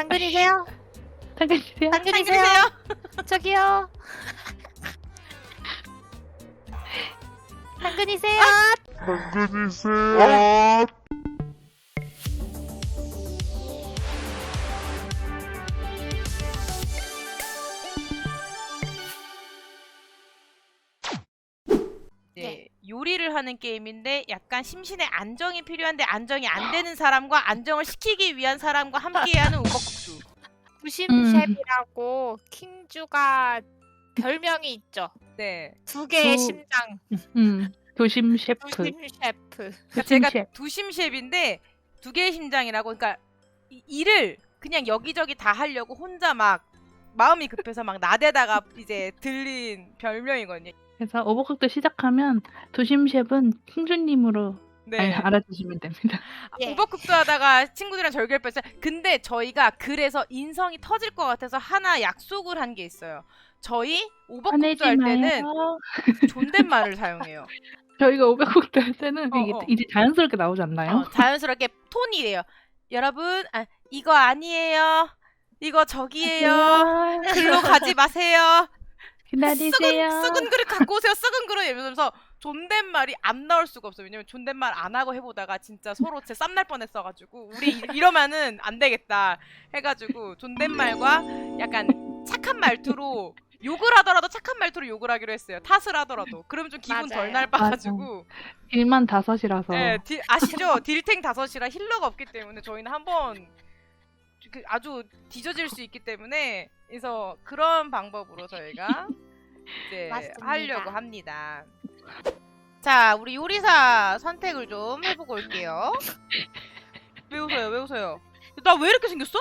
당근이세요? 당근이세요? 당근이세요? 저기요. 당근이세요? 당근이세요. 요리를 하는 게임인데 약간 심신의 안정이 필요한데 안정이 안 되는 사람과 안정을 시키기 위한 사람과 함께하는 우거국수. 부심 음. 셰프라고 킹주가 별명이 있죠. 네, 두 개의 두- 심장. 음, 도심 셰프. 부심 셰프. 그러니까 도심 제가 셰프. 두심 셰프인데 두 개의 심장이라고. 그러니까 이- 일을 그냥 여기저기 다 하려고 혼자 막 마음이 급해서 막 나대다가 이제 들린 별명이거든요. 그래서 오버쿡도 시작하면 도심 셰프는 킹주님으로 네. 알- 알아주시면 됩니다. 예. 오버쿡도 하다가 친구들이랑 절결했어요. 근데 저희가 그래서 인성이 터질 것 같아서 하나 약속을 한 게 있어요. 저희 오버쿡도 할 때는 마요. 존댓말을 사용해요. 저희가 오버쿡도 할 때는 어, 이게 어. 이제 자연스럽게 나오지 않나요? 어, 자연스럽게 톤이래요. 여러분, 아, 이거 아니에요. 이거 저기예요. 글로 가지 마세요. 기다리세요. 썩은 썩은 그릇 갖고 오세요. 썩은 그릇 이러면서 존댓말이 안 나올 수가 없어요. 왜냐면 존댓말 안 하고 해보다가 진짜 서로 제 쌈날 뻔했어가지고 우리 이- 이러면은 안 되겠다 해가지고 존댓말과 약간 착한 말투로 욕을 하더라도 착한 말투로 욕을 하기로 했어요. 탓을 하더라도 그러면 좀 기분 덜 맞아요. 날빠가지고 일만 다섯이라서. 네, 딜- 아시죠? 딜탱 다섯이라 힐러가 없기 때문에 저희는 한번 그 아주 뒤져질 수 있기 때문에 그래서 그런 방법으로 저희가 이제 맞습니다. 하려고 합니다. 자, 우리 요리사 선택을 좀 해보고 올게요. 왜 웃어요? 왜 웃어요? 나 왜 이렇게 생겼어?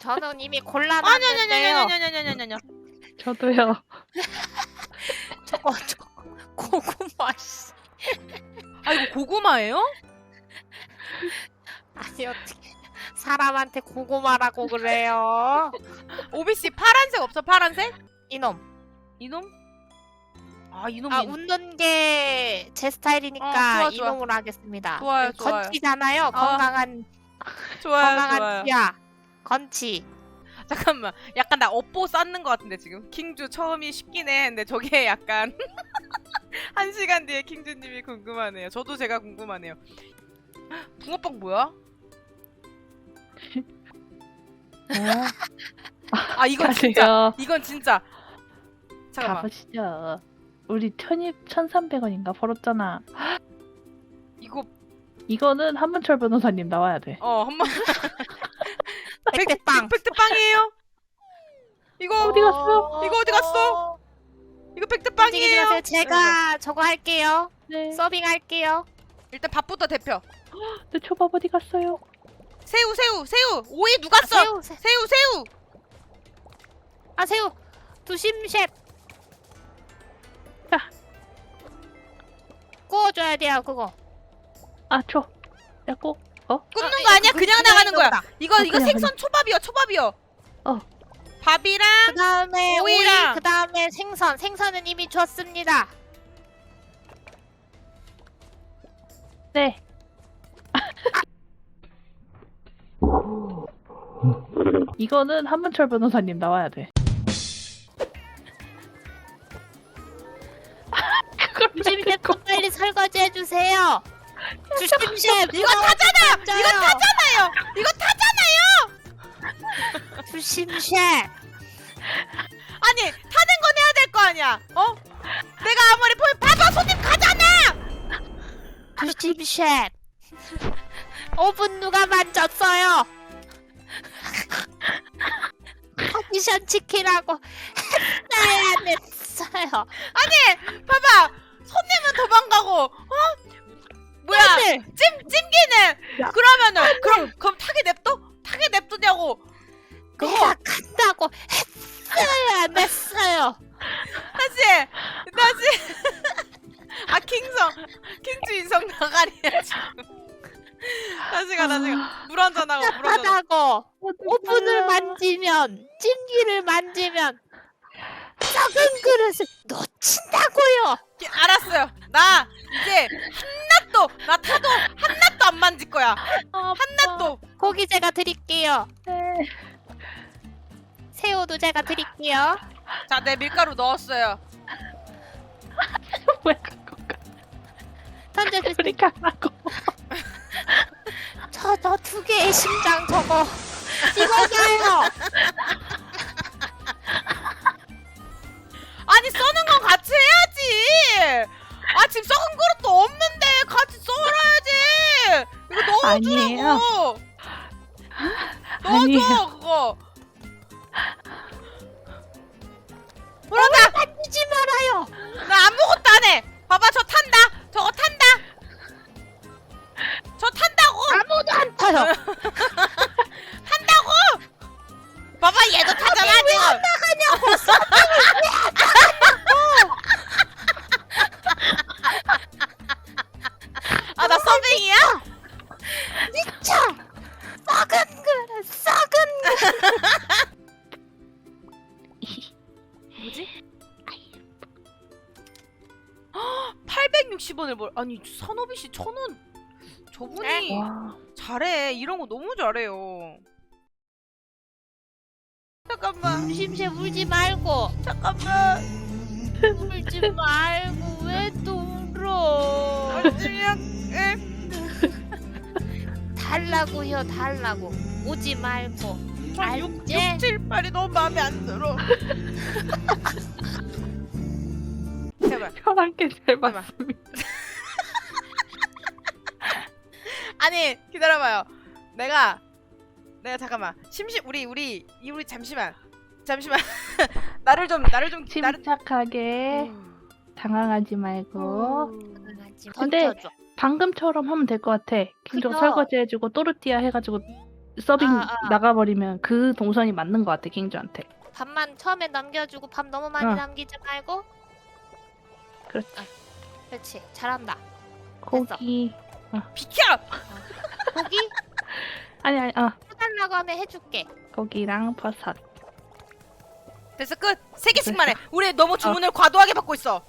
저는 이미 아니 아니 아니 골라놨는데요. 아니 아니 아니 아니 아니 아니 저도요. 저거 저거 고구마 씨. 아 이거 고구마예요? 아니 어떻게 사람한테 고구마라고 그래요? 오비씨 파란색 없어 파란색? 이놈. 이놈? 아 이놈 아 이- 웃는 게 제 스타일이니까 어, 좋아, 좋아. 이놈으로 하겠습니다. 좋아요, 그 좋아요. 건치잖아요. 건강한 좋아요 건강한 좋아요. 치아. 건치. 잠깐만 약간 나 업보 쌓는 것 같은데 지금 킹주 처음이 쉽긴 해 근데 저게 약간 한 시간 뒤에 킹주님이 궁금하네요 저도 제가 궁금하네요 붕어빵 뭐야? 어, 아 이건 진짜 가세요. 이건 진짜 잠깐만 가보시죠. 우리 천입 1,300원인가 벌었잖아. 이거 이거는 한문철 변호사님 나와야 돼. 어 한번 백대빵. 백대빵이에요 이거 어디 갔어? 이거 어디 갔어? 이거 움직이지 마세요. 제가 저거 할게요. 네. 서빙 할게요. 일단 밥부터 대표 내 초밥 어디 갔어요? 새우 새우 새우 오이 누가 써? 새우, 새- 새우 새우 아 새우. 두심 셰프. 자. 구워줘야 돼요 그거. 아, 초. 야꼭. 어? 굽는 아, 거 아니야? 그- 그냥 나가는 거야. 이거 어, 이거 그냥, 생선 초밥이요. 초밥이요. 어. 밥이랑 그 다음에 오이, 오이랑. 그 다음에 생선. 생선은 이미 줬습니다. 네. 이거는 한문철 변호사님 나와야 돼. 그걸 셰프 빨리 설거지 해주세요. 셰프. 이거 타잖아요. 이거 타잖아요. 이거 타잖아요. 셰프. 아니 타는 건 해야 될 거 아니야. 어? 내가 아무리 보면 봐봐 손님 가잖아. 셰프. 오븐 누가 만졌어요? 했어야 안 했어요. 봐봐 손님은 도망가고 어? 뭐야? 네. 찜 찜기는 야. 그러면은 그럼 그럼 타게 냅둬? 타게 냅두냐고. 내가 간다고 했어요 안 했어요. 다시 다시. 아 킹성 킹주 인성 나가리야 지금. 다시 가 다시 가. 물 한잔 하고 물 한잔. 하고. 하다고 오븐을 만지면 찜기를 만지면 썩은 그릇을 놓친다고요. 예, 알았어요. 나 이제 한낱도 나 타도 한낱도 안 만질 거야. 한낱도. 고기 제가 드릴게요. 네. 새우도 제가 드릴게요. 자, 내 밀가루 넣었어요. 왜 갖고 가? 던져주세요. 우리 가라고. 저저 두 개의 심장 저거 찍어줘요. 아니 써는 건 같이 해야지. 아 지금 썩은 그릇도 없는데 같이 썰어야지. 이거 아니에요. 넣어주라고. 아니에요. 넣어줘 그거. 타요. 탄다고. 봐봐 얘도 타잖아 지금. 아 나 서빙이야? 미쳐. 썩은 그릇 썩은 뭐지? 860원을 벌 아니 산호비 씨 천 원. 저분이 네. 와. 잘해 이런 거 너무 잘해요. 잠깐만 심심해 울지 말고 잠깐만 울지 말고 왜 또 울어? 그냥 에 달라고요 달라고 오지 말고 알지? 6, 7, 8이 너무 마음에 안 들어. 제발. 편한 게 제일 잠깐만. 맞습니다. 아니 기다려봐요. 내가 내가 잠깐만 심심 우리 우리 이 우리 잠시만 잠시만 나를 좀 나를 좀 나를 침착하게 당황하지 말고 근데-. 방금처럼 하면 될 것 같아. 킨조가 그죠? 설거지 해주고 또르띠아 해가지고 서빙 아, 아. 나가버리면 그 동선이 맞는 것 같아 킹조한테. 밥만 처음에 남겨주고 밥 너무 많이 어. 남기지 말고 그렇지. 그렇지 잘한다 고기 비켜. 고기 아니 아니 아 해달라고 하면 해줄게 고기랑 버섯. 됐어 끝. 세 개씩만 해. 우리 너무 주문을 과도하게 받고 있어.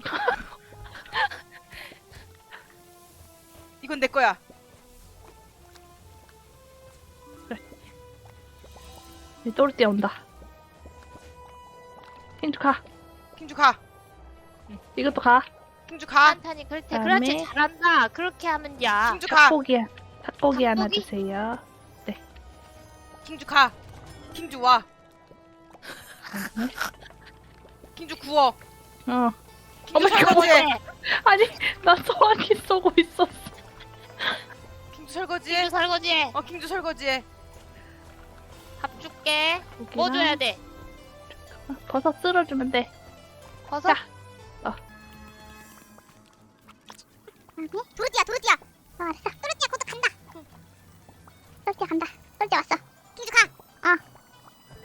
이건 내 거야. 이제 또르띠아 온다. 킹조 가. 킹주 가. 이것도 가. 킹주 가. 한탄이 그렇지 다음에- 그렇지 잘한다 그렇게 하면 돼 킹주 가. 닭고기 닭고기 하나 닭고기? 주세요. 킹주 가. 킹주 와. 킹주 구워. 어. 킹주 어머, 설거지해. 아니 나 소화기 쏘고 있었어. 킹주 설거지해. 주 설거지해 어 킹주 설거지해. 밥 줄게 뭐 줘야 돼 버섯 쓸어주면 돼. 버섯 자. 도르띠아 도르띠아 어 알았어. 도르띠아 곧 간다. 도르띠아 간다. 도르띠아 왔어. 킹주 가 어.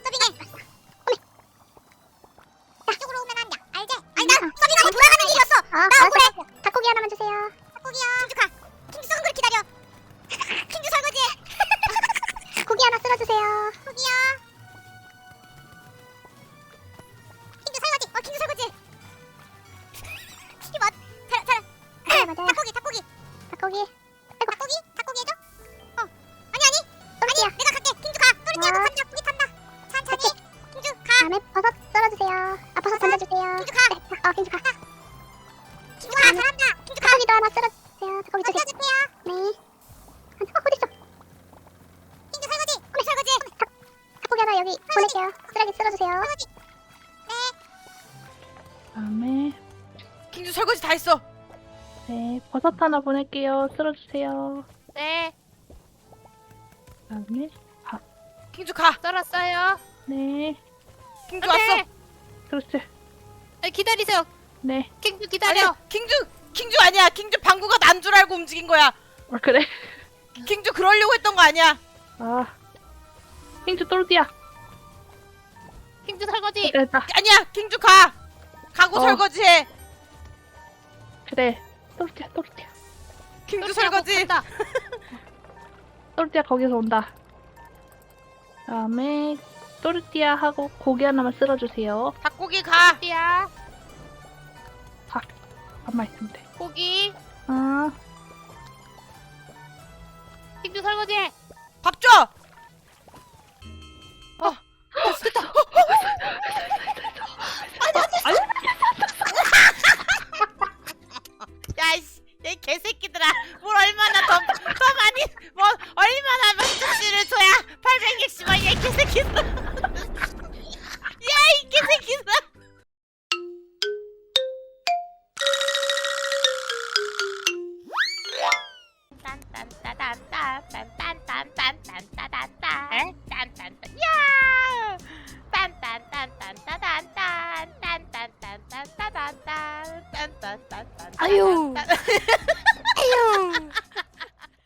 서빙해. 왔어. 오메 이쪽으로 오면 안돼. 알지? 아니 나 서빙하고 돌아가는 길이었어. 어. 나 보낼게요. 쓰레기 쓸어주세요. 다음에 킹주 설거지 다 했어. 네 버섯 하나 보낼게요. 쓸어주세요. 네 다음에 킹주 가. 썰었어요 네 킹주 왔어. 네. 그렇지. 아, 기다리세요 네. 킹주 기다려 아니, 킹주 킹주 아니야. 킹주 방구가 난 줄 알고 움직인 거야. 아 그래. 킹주 그러려고 했던 거 아니야. 아 킹조 또르띠아. 킹주 설거지 됐다. 아니야. 킹주 가. 가고 어. 설거지해. 그래. 또르띠아 또르띠아. 킹주 곧 설거지. 간다. 또르띠아 거기서 온다. 다음에 또르띠아하고 고기 하나만 쓸어주세요. 닭고기 가. 띠야 밥만 있으면 돼. 고기 아, 킹주 설거지 밥 줘. ตันตันตันตันตันตันตันตันตันตันตันตันตันตันตันตันยาตันตันตันตันตันตันตันตันตันตันตันตันตันตันตันตันตันตันอายุ